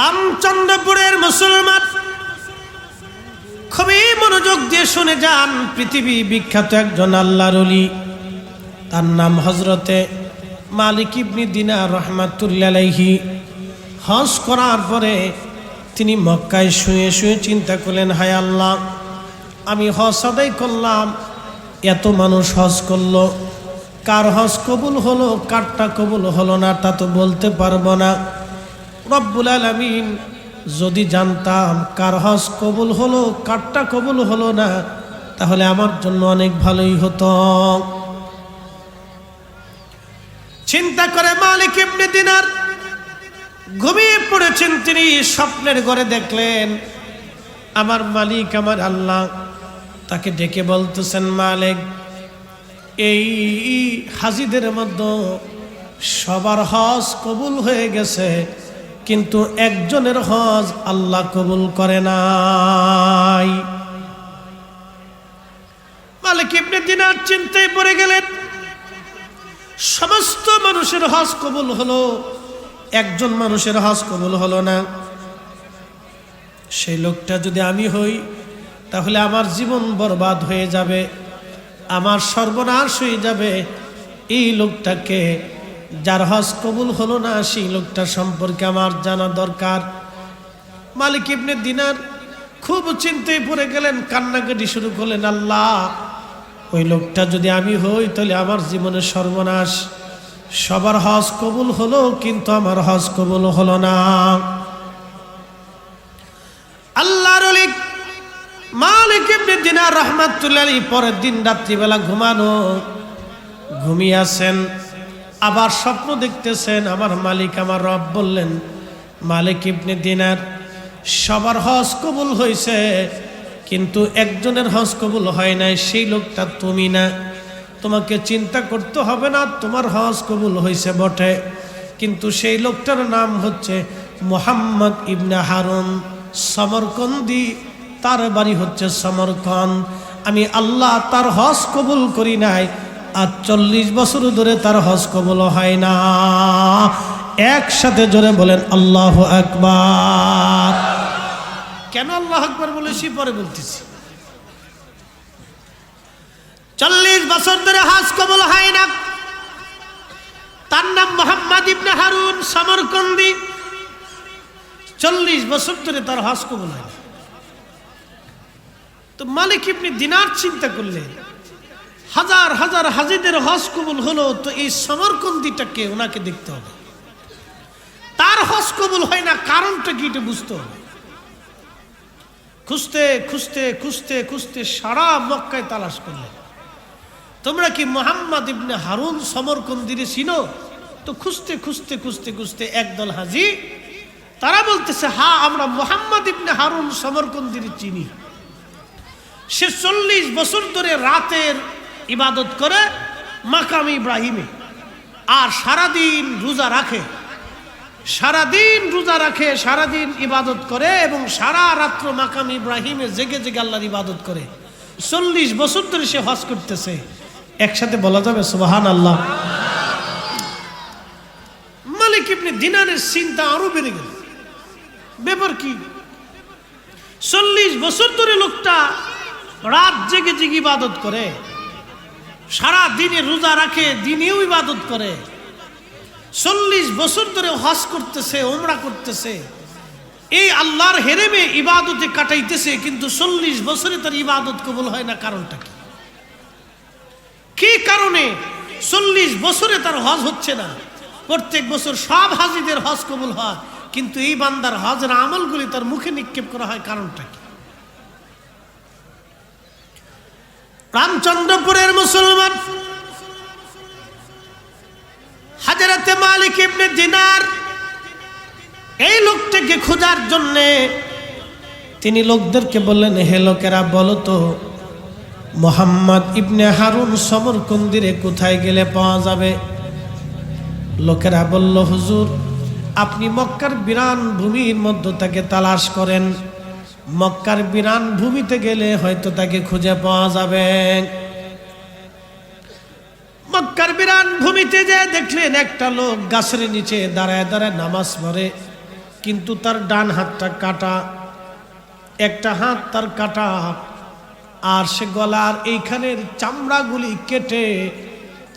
রামচন্দ্রপুরের মুসলমান। খুবই মনোযোগ দিয়ে শুনে যান পৃথিবী বিখ্যাত একজন আল্লাহর তার নাম হজরতে মালিক ইবনি দিনা রহমাতুল্লাহি হজ করার পরে তিনি মক্কায় শুয়ে শুয়ে চিন্তা করলেন, হায় আল্লাহ, আমি হজ আদায় করলাম, এত মানুষ হজ করল, কার হজ কবুল হলো, কারটা কবুল হলো না, তা তো বলতে পারব না। রব্বুল আলমিন, যদি জানতাম কার হজ কবুল হলো, কারটা কবুল হলো না, তাহলে আমার জন্য অনেক ভালোই হতো। চিন্তা করে মালিক ইবনে দিনার, ঘুমিয়ে পড়েছেন তিনি, স্বপ্নের ঘরে দেখলেন, আমার মালিক আমার আল্লাহ, তাকে ডেকে বলতেছেন, মালিক, এই হাজিদের মধ্যে সবার হজ কবুল হয়ে গেছে কিন্তু একজনের হজ আল্লাহ কবুল করে নাই। মালিক ইবনে দিনার চিন্তায় পড়ে গেলেন, সমস্ত মানুষের হজ কবুল হলো, একজন মানুষের হজ কবুল হলো না। সেই লোকটা যদি আমি হই, তাহলে আমার জীবন বরবাদ হয়ে যাবে, আমার সর্বনাশ হয়ে যাবে, এই লোকটাকে যার হজ কবুল হলো না, সেই লোকটা সম্পর্কে আমার জানা দরকার। মালিক ইবনে দিনার খুব চিন্তায় পড়ে গেলেন, কান্নাকাটি শুরু করলেন, আল্লাহ, ওই লোকটা যদি আমি হই, তাহলে আমার জীবনের সর্বনাশ। সবার হজ কবুল হলো, কিন্তু আমার হজ কবুল হলো না। আল্লাহর মালিক ইবনে দিনার রহমাতুল্লাহ পরের দিন রাত্রিবেলা ঘুমানো, ঘুমিয়ে আছেন। আবার স্বপ্ন দেখতেছেন, আমার মালিক আমার রব বললেন, মালিক ইবনে দিনার, সবার হজ কবুল হয়েছে, কিন্তু একজনের হজ কবুল হয় নাই, সেই লোকটা তুমি না। তোমাকে চিন্তা করতে হবে না, তোমার হজ কবুল হয়েছে বটে। কিন্তু সেই লোকটার নাম হচ্ছে মোহাম্মদ ইবনে হারুন, সমরকন্দি, তার বাড়ি হচ্ছে সমরকন্দ। আমি আল্লাহ তার হজ কবুল করি নাই আর চল্লিশ বছর ধরে তার হজ কবুল হয় না। একসাথে জোরে বলেন, আল্লাহ আকবার। কেন আল্লাহ আকবার বলেছি পরে বলতেছি। চল্লিশ বছর ধরে হজ কবুল হয় না। তার নাম মোহাম্মদ ইবনে হারুন সমরকন্দি। চল্লিশ বছর ধরে তার হজ কবুল হয় তো মালিক ইবনে দিনার চিন্তা করলেন হাজার হাজার হাজিদের হজ কবুল হলো, তো এই সমরকন্দিটাকে ওনাকে দেখতে হবে। তার হজ কবুল হয় না, কারণটা কি এটা বুঝতে হবে। খুঁজতে খুঁজতে খুঁজতে খুঁজতে সারা মক্কায় তালাশ করলেন। তোমরা কি মোহাম্মদ ইবনে হারুন সমরকন্দিরে চিনো? তো খুঁজতে খুঁজতে খুঁজতে খুঁজতে একদল হাজি, তারা বলতেছে, হা, আমরা মোহাম্মদ ইবনে হারুন সমরকন্দিরে চিনি। সে চল্লিশ বছর ধরে রাতের ইবাদত করে মাকাম ইব্রাহিমে। আর সারাদিন রোজা রাখে। সারাদিন রোজা রাখে, সারাদিন ইবাদত করে এবং সারা রাত্র মাকাম ইব্রাহিমে জেগে জেগে আল্লাহর ইবাদত করে। চল্লিশ বছর ধরে সে হজ করতেছে। একসাথে বলা যাবে সুবাহান আল্লাহ মালিক ইবনে দিনারের চিন্তা আরও বেড়ে গেল। ব্যাপার কি? চল্লিশ বছর ধরে লোকটা রাত জেগে জেগে ইবাদত করে। সারা দিনে রোজা রাখে, দিনেও ইবাদত করে। চল্লিশ বছর ধরে হজ করতেছে ওমরা করতেছে। এই আল্লাহর হেরেমে ইবাদতে কাটাইতেছে, কিন্তু চল্লিশ বছরে তার ইবাদত কবুল হয় না, কারণটা কি? কি কারণে চল্লিশ বছরে তার হজ হচ্ছে না? প্রত্যেক বছর সব হাজিদের হজ কবুল হয়, কিন্তু এই বান্দার হজের আমলগুলি তার মুখে নিক্ষেপ করা হয়, কারণটা কি? রামচন্দ্রপুরের মুসলমান। হাজারাতে মালিক ইবনে দিনার, এই লোকটাকে খোঁজার জন্যে তিনি লোকদেরকে বললেন, হে লোকেরা, বলো তো, মোহাম্মদ ইবনে হারুন সমরকন্দিরে কোথায় গেলে পাওয়া যাবে? লোকেরা বলল, হুজুর, আপনি মক্কার বিরান ভূমির মধ্য তাকে তালাশ করেন। মক্কার বিরান ভূমিতে গেলে হয়তো তাকে খুঁজে পাওয়া যাবে। মক্কার বিরান ভূমিতে যে দেখলেন একটা লোক গাছের নিচে দাঁড়ায় দাঁড়ায় নামাজ পড়ে, কিন্তু তার ডান হাতটা কাটা, একটা হাত তার কাটা, আর সে গলার এইখানের চামড়াগুলি কেটে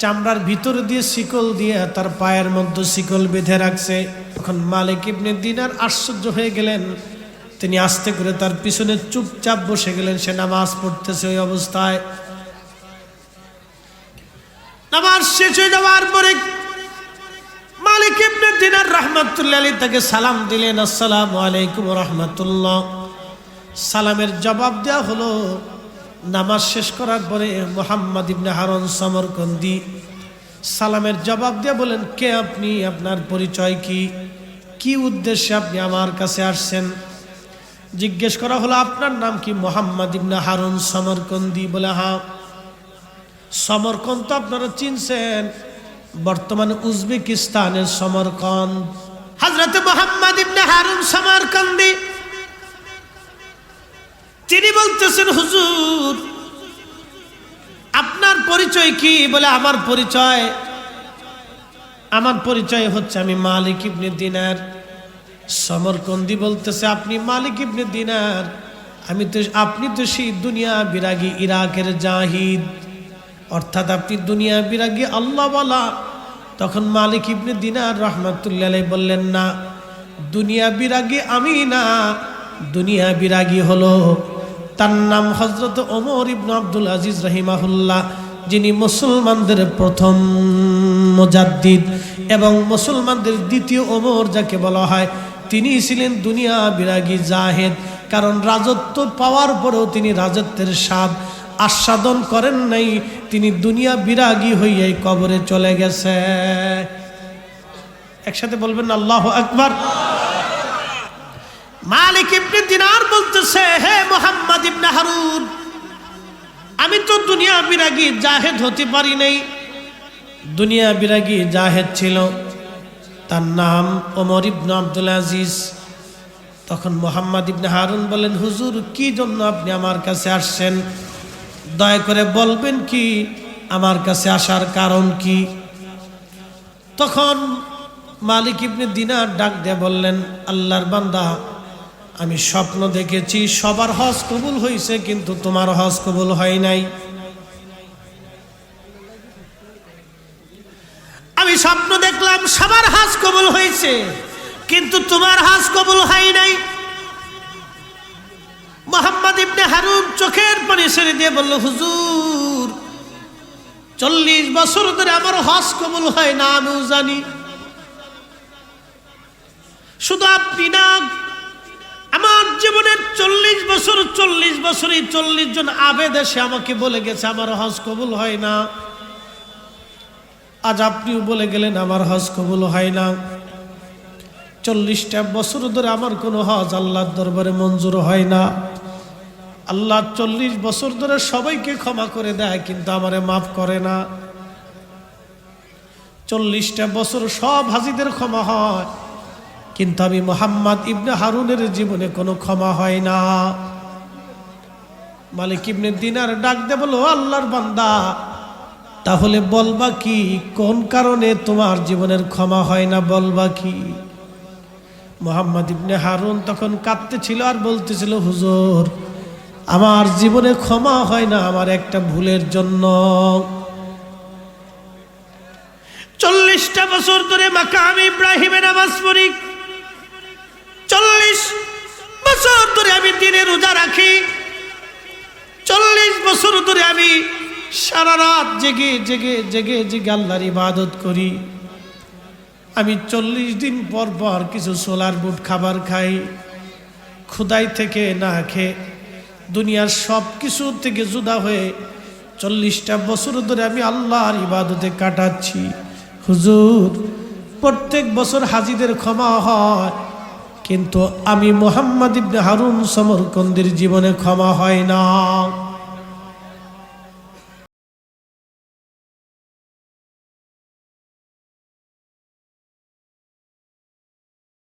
চামড়ার ভিতর দিয়ে শিকল দিয়ে তার পায়ের মধ্যে শিকল বেঁধে রাখছে। তখন মালিক ইবনে দিনার আশ্চর্য হয়ে গেলেন তিনি আস্তে করে তার পিছনে চুপচাপ বসে গেলেন। সে নামাজ পড়তেছে ওই অবস্থায়। নামাজ শেষ হয়ে যাওয়ার পরে মালিক ইবনে দিনার রহমাতুল্লাহ আলী তাকে সালাম দিলেন, আসসালামু আলাইকুম রহমতুল্লাহ। সালামের জবাব দেওয়া হলো, নামাজ শেষ করার পরে মোহাম্মদ ইবনে হারন সমরকন্দি। সালামের জবাব দিয়ে বলেন কে আপনি? আপনার পরিচয় কি? কি উদ্দেশ্যে আপনি আমার কাছে আসছেন? জিজ্ঞেস করা হলো, আপনার নাম কি? মোহাম্মদ ইবনে হারুন সমরকন্দি বলে হ্যাঁ। সমরকন্দ তো আপনারা চিনছেন? বর্তমানে উজবেকিস্তানের সমরকন্দ। হজরত মোহাম্মদ ইবনে হারুন সমরকন্দি। তিনি বলতেছেন, হুজুর, আপনার পরিচয় কি? বলে, আমার পরিচয় আমার পরিচয় হচ্ছে আমি মালিক ইবনে দিনার। সমরকন্দি বলতেছে, আপনি মালিক ইবনে দিনার। আমি তো, আপনি তো সেই দুনিয়া বিরাগী ইরাকের জাহিদ। অর্থাৎ আপনি দুনিয়া বিরাগী আল্লাহ বলা তখন মালিক ইবনে দিনার রহমতুল্লাহ বললেন, না, দুনিয়া বিরাগী আমি না। দুনিয়া বিরাগী হলো তার নাম হজরত ওমর ইবনু আব্দুল আজিজ রহিমাহুল্লাহ, যিনি মুসলমানদের প্রথম মুজাদ্দিদ এবং মুসলমানদের দ্বিতীয় ওমর যাকে বলা হয় তিনি ছিলেন দুনিয়া বিরাগী জাহেদ। কারণ রাজত্ব পাওয়ার পরেও তিনি রাজত্বের স্বাদ আস্বাদন করেন নাই। তিনি দুনিয়া বিরাগী হইয়াই কবরে চলে গেছে। একসাথে বলবেন আল্লাহ আকবার। মালিক ইবনে দিনার বলতেছে, হে মোহাম্মদ ইবনে হারুন, আমি তো দুনিয়া বিরাগী জাহেদ হতে পারি নাই। দুনিয়া বিরাগী জাহেদ ছিল। তার নাম ওমর ইবনে আব্দুল আজিজ। তখন মোহাম্মদ ইবনে হারুন বলেন হুজুর, কি জন্য আপনি আমার কাছে আসছেন? দয়া করে বলবেন কি, আমার কাছে আসার কারণ কি? তখন মালিক ইবনে দিনার ডাক দিয়ে বললেন, আল্লাহর বান্দা, আমি স্বপ্ন দেখেছি, সবার হজ কবুল হয়েছে কিন্তু তোমার হজ কবুল হয় নাই। আমি স্বপ্ন দেখলাম সবার হাজ কবুল হয়েছে, কিন্তু তোমার হাজ কবুল হয় নাই। মোহাম্মদ ইবনে হারুন চোখের পানি ছেড়ে দিয়ে বলল, হুজুর, চল্লিশ বছর ধরে আমার হজ কবুল হয় না আমিও জানি। শুধু আপনি না, আমার জীবনের চল্লিশ বছর, চল্লিশ বছরই চল্লিশ জন আবেদ এসে আমাকে বলে গেছে, আমার হজ কবুল হয় না। আজ আপনিও বলে গেলেন, আমার হজ কবুল হয় না। চল্লিশটা বছর ধরে আমার কোনো হজ আল্লাহর দরবারে মঞ্জুর হয় না। আল্লাহ চল্লিশ বছর ধরে সবাইকে ক্ষমা করে দেয়, কিন্তু আমারে মাফ করে না। চল্লিশটা বছর সব হাজিদের ক্ষমা হয়, কিন্তু আমি মোহাম্মদ ইবনে হারুনের জীবনে কোনো ক্ষমা হয় না। মালিক ইবনে দিনার ডাক দে বলো আল্লাহর বান্দা তাহলে বলবা কি? কোন কারণে তোমার জীবনের ক্ষমা হয় না বলবা কি? মোহাম্মদ ইবনে হারুন তখন কাঁদতেছিল আর বলতেছিল, হুজুর, আমার জীবনে ক্ষমা হয় না আমার একটা ভুলের জন্য। চল্লিশটা বছর ধরে মাকাম ইব্রাহিমের নামাজ পড়ি। চল্লিশ বছর ধরে আমি দিনে রোজা রাখি। চল্লিশ বছর ধরে আমি সারা রাত জেগে জেগে জেগে জেগে আল্লাহর ইবাদত করি। আমি চল্লিশ দিন পর পর কিছু সোলার বুট খাবার খাই। ক্ষুদাই থেকে না খেয়ে দুনিয়ার সব কিছু থেকে জুদা হয়ে চল্লিশটা বছর ধরে আমি আল্লাহর ইবাদতে কাটাচ্ছি। হুজুর, প্রত্যেক বছর হাজিদের ক্ষমা হয়, কিন্তু আমি মোহাম্মদ ইবনে হারুন সমরকন্দির জীবনে ক্ষমা হয় না।